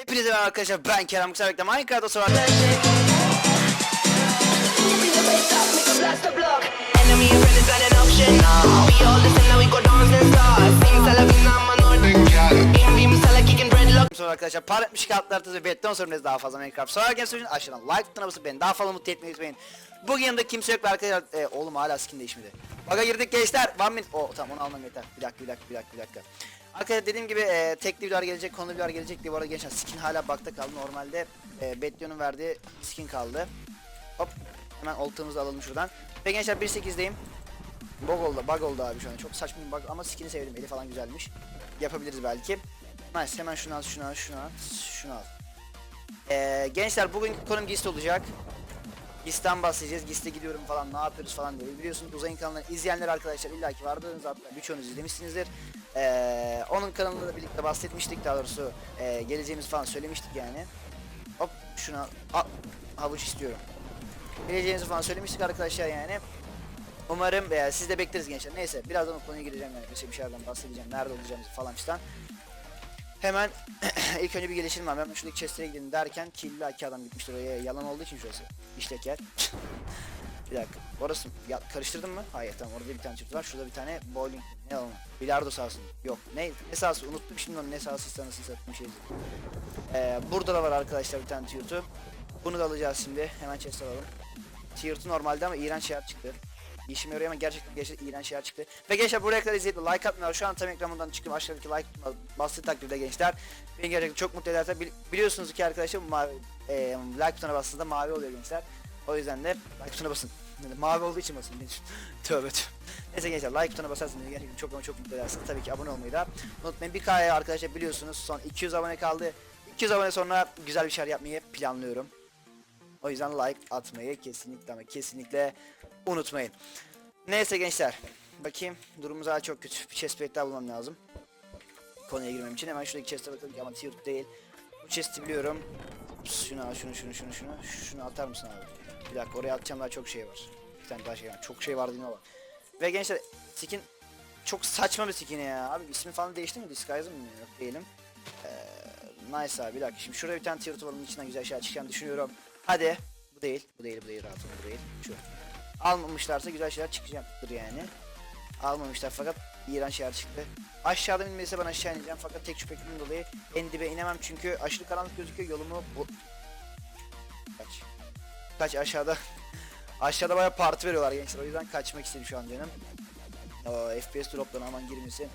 Hepinize merhaba arkadaşlar ben Kerem Kısabek'te Minecraft'ta sonra sonra arkadaşlar par etmiş kağıtlar ve beton sorunuz daha fazla Minecraft sorarken sorun aşağıdan like butonuna basıp beni daha fazla mutlu etmeyi unutmayın. Bugün yanımda kimse yok arkadaşlar e, oğlum hala skin değişmedi. Baga girdik gençler. One minute. Oh tamam onu almam yeter. Bir dakika bir dakika bir dakika bir dakika. Arkadaşlar dediğim gibi e, tekli videolar gelecek, konulu videolar gelecek diye bu arada gençler skin hala bakta kaldı. Normalde e, Betlion'un verdiği skin kaldı. Hop hemen oltamızı alalım şuradan. Ve gençler 1.8'deyim. Bug oldu, bug oldu abi şu an. Çok saçma bir bug ama skin'i sevdim. Eli falan güzelmiş. Yapabiliriz belki. Nice. Hemen şunu al, şunu al, şunu al, şunu al. Ee, gençler bugünkü konum GIST olacak. GIST'ten bahsedeceğiz. GIST'e gidiyorum falan ne yapıyoruz falan diye. Biliyorsunuz uzayın kanalını izleyenler arkadaşlar illaki vardır. Zaten birçoğunuz izlemişsinizdir. Ee, onun kanalında da birlikte bahsetmiştik daha doğrusu. Ee, geleceğimiz falan söylemiştik yani. Hop şunu al. Al, havuç istiyorum. Geleceğinizi falan söylemiştik arkadaşlar yani. Umarım e, siz de bekleriz gençler. Neyse birazdan o konuya gireceğim yani. Mesela bir şeylerden bahsedeceğim. Nerede olacağımızı falan filan. Hemen ilk önce bir gelişelim abi. Ben şuradaki chest'e gidelim derken ki illa ki adam gitmiştir oraya. Yalan olduğu için şurası. İşlek yer. Bir dakika. Orası? Ya, karıştırdın mı? Hayır tamam orada bir tane çift var. Şurada bir tane bowling. Ne alalım? Bilardo sahası. Yok. Ne? Ne sahası? Unuttum şimdi onu. Ne sahası sanırsın sattığım şey. Ee, burada da var arkadaşlar bir tane 2. Bunu da alacağız şimdi. Hemen chest alalım. 2 normalde ama iğrenç şeyler çıktı. İşime yarıyor ama gerçekten gerçekten iğrenç şeyler çıktı. Ve gençler buraya kadar izleyip like atmıyorlar. Şu an tam ekranından çıkıp aşağıdaki like bastığı takdirde gençler. Beni gerçekten çok mutlu ederse bili- biliyorsunuz ki arkadaşlar mavi, e, like butonuna bastığında mavi oluyor gençler. O yüzden de like butonuna basın. Mavi olduğu için basın. tövbe tövbe. Neyse gençler like butonuna basarsanız beni gerçekten çok ama çok mutlu edersiniz. Tabii ki abone olmayı da unutmayın. Bir kaya arkadaşlar biliyorsunuz son 200 abone kaldı. 200 abone sonra güzel bir şeyler yapmayı planlıyorum. O yüzden like atmayı kesinlikle ama kesinlikle unutmayın. Neyse gençler. Bakayım durumumuz hala çok kötü. Bir chest plate daha bulmam lazım. Konuya girmem için hemen şuradaki chest'e bakalım ki ama tier değil. Bu chest'i biliyorum. Şunu al şunu şunu şunu şunu. Şunu atar mısın abi? Bir dakika oraya atacağım daha çok şey var. Bir tane daha şey var. Çok şey var değil mi bak. Ve gençler skin çok saçma bir skin ya. Abi ismi falan değişti mi? Disguise'ım mı? Yok değilim. Ee, nice abi bir dakika. Şimdi şurada bir tane tier 2 var. Onun içinden güzel şeyler çıkacağını düşünüyorum. Hadi. Bu değil. Bu değil. Bu değil. Rahatım. Bu değil. Şu. Almamışlarsa güzel şeyler çıkacaktır yani. Almamışlar fakat iğrenç şeyler çıktı. Aşağıda inmeyse ben aşağı ineceğim fakat tek şüphekimden dolayı en dibe inemem çünkü aşırı karanlık gözüküyor yolumu bu... Kaç aşağıda. aşağıda bayağı parti veriyorlar gençler o yüzden kaçmak istedim şu an canım. Oo, FPS droplarına aman girmesin.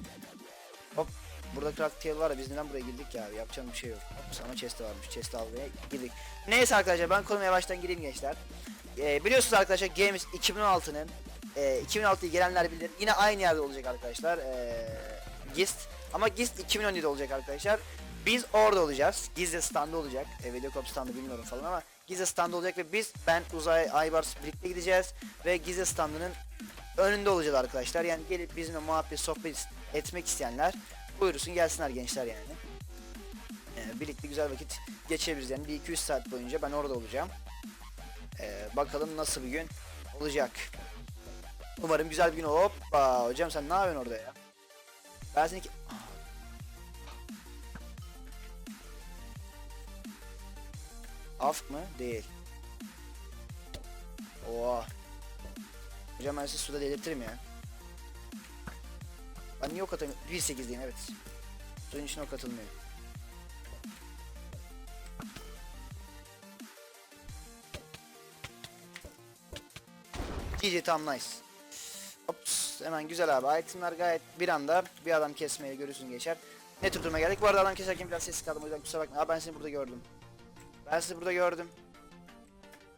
Hop. Burada craft tail var ya biz neden buraya girdik ya yapacağım bir şey yok. Hop, sana chest varmış chest almaya girdik. Neyse arkadaşlar ben konuma yavaştan gireyim gençler. Ee, biliyorsunuz arkadaşlar Games 2016'nın e, 2016'yı gelenler bilir. Yine aynı yerde olacak arkadaşlar. E, GIST. Ama GIST 2017'de olacak arkadaşlar. Biz orada olacağız. Gizli standı olacak. E, Videocop standı bilmiyorum falan ama Gizli standı olacak ve biz ben Uzay Aybars birlikte gideceğiz ve Gizli standının önünde olacağız arkadaşlar. Yani gelip bizimle muhabbet sohbet etmek isteyenler buyursun gelsinler gençler yani. E, birlikte güzel vakit geçirebiliriz yani 1-2-3 saat boyunca ben orada olacağım. Ee, bakalım nasıl bir gün olacak. Umarım güzel bir gün. Hoppa hocam sen ne yapıyorsun orada ya? Ben seni Afk mı? Değil. Oha. Hocam ben sizi suda delirtirim ya. Ben niye ok atamıyorum? 1.8'deyim evet. Suyun içine ok atılmıyor. GG tam nice. Ops, hemen güzel abi. Itemler gayet bir anda bir adam kesmeye görürsün geçer. Ne tür geldik? Bu arada adam keserken biraz sessiz kaldım o yüzden kusura bakma. Aa, ben seni burada gördüm. Ben sizi burada gördüm.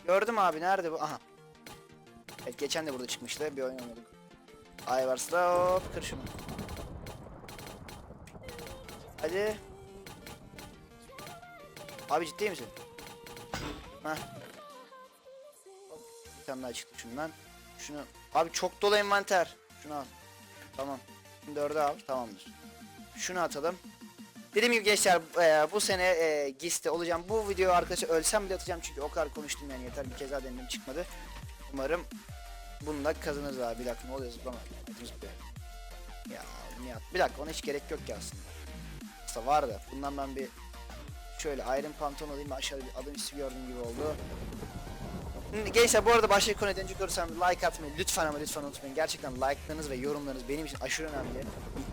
Gördüm abi nerede bu? Aha. Evet geçen de burada çıkmıştı. Bir oyun oynadık. Ayvars'la hop kır şunu. Hadi. Abi ciddi misin? Hah. Hop, bir tane daha çıktı şundan. Şunu abi çok dolu envanter. Şunu al. Tamam. Şimdi dördü al. Tamamdır. Şunu atalım. Dediğim gibi gençler e, bu sene e, GIS'te olacağım. Bu videoyu arkadaşlar ölsem bile atacağım çünkü o kadar konuştum yani yeter bir kez daha denedim çıkmadı. Umarım bunu da kazanırız abi. Bir dakika ne oluyor zıplama. Ya Nihat. Bir dakika ona hiç gerek yok ki aslında. Aslında var da bundan ben bir Şöyle Iron Pantolon alayım aşağıda bir adım ismi gördüğüm gibi oldu. Gençler bu arada başka bir konuya dönecek olursam like atmayı lütfen ama lütfen unutmayın. Gerçekten like'larınız ve yorumlarınız benim için aşırı önemli.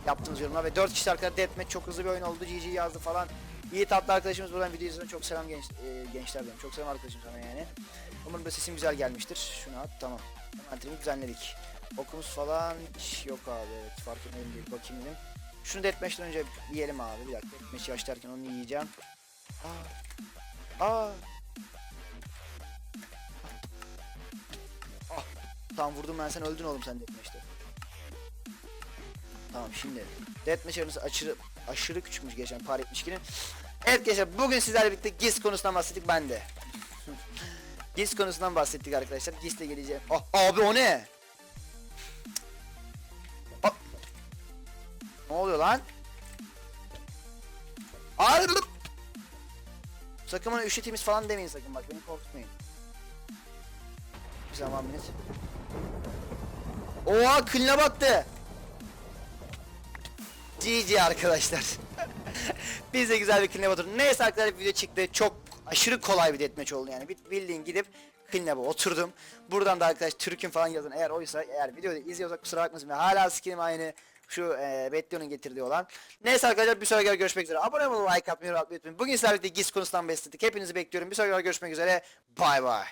Yaptığınız yorumlar ve 4 kişi arkadaşlar Deathmatch çok hızlı bir oyun oldu. GG yazdı falan. İyi tatlı arkadaşımız buradan video izliyor. Çok selam genç, e, gençler diyorum. Çok selam arkadaşım sana yani. Umarım da sesim güzel gelmiştir. Şunu at tamam. Envanterimi düzenledik. Okumuz falan hiç yok abi. Evet farkındayım değil. Bakayım dedim. Şunu Deathmatch'ten önce yiyelim abi. Bir dakika. Deathmatch yaşlarken onu yiyeceğim. Aa. Aa. Tamam vurdum ben sen öldün oğlum sen Deathmatch'te. Tamam şimdi. Deathmatch aranası aşırı, aşırı küçükmüş geçen par 72'nin. Evet gençler bugün sizlerle birlikte GIS konusundan bahsettik ben de. GIS konusundan bahsettik arkadaşlar. GIS'le geleceğim. Ah, abi o ne? Ah. Ne oluyor lan? Abi Sakın bana üşütimiz falan demeyin sakın bak beni korkutmayın. Bir zaman minut. Oha kline battı. GG arkadaşlar. Biz de güzel bir kline batırdık. Neyse arkadaşlar video çıktı. Çok aşırı kolay bir deathmatch oldu yani. Bildiğin gidip kline oturdum. Buradan da arkadaş Türk'ün falan yazın. Eğer oysa eğer videoda izliyorsak kusura bakmasın. Hala skinim aynı. Şu e, Bettion'un getirdiği olan. Neyse arkadaşlar bir sonraki görüşmek üzere. Abone olmayı, like atmayı, unutmayın. Bugün sizlerle birlikte GIS konusundan besledik. Hepinizi bekliyorum. Bir sonraki görüşmek üzere. Bay bay.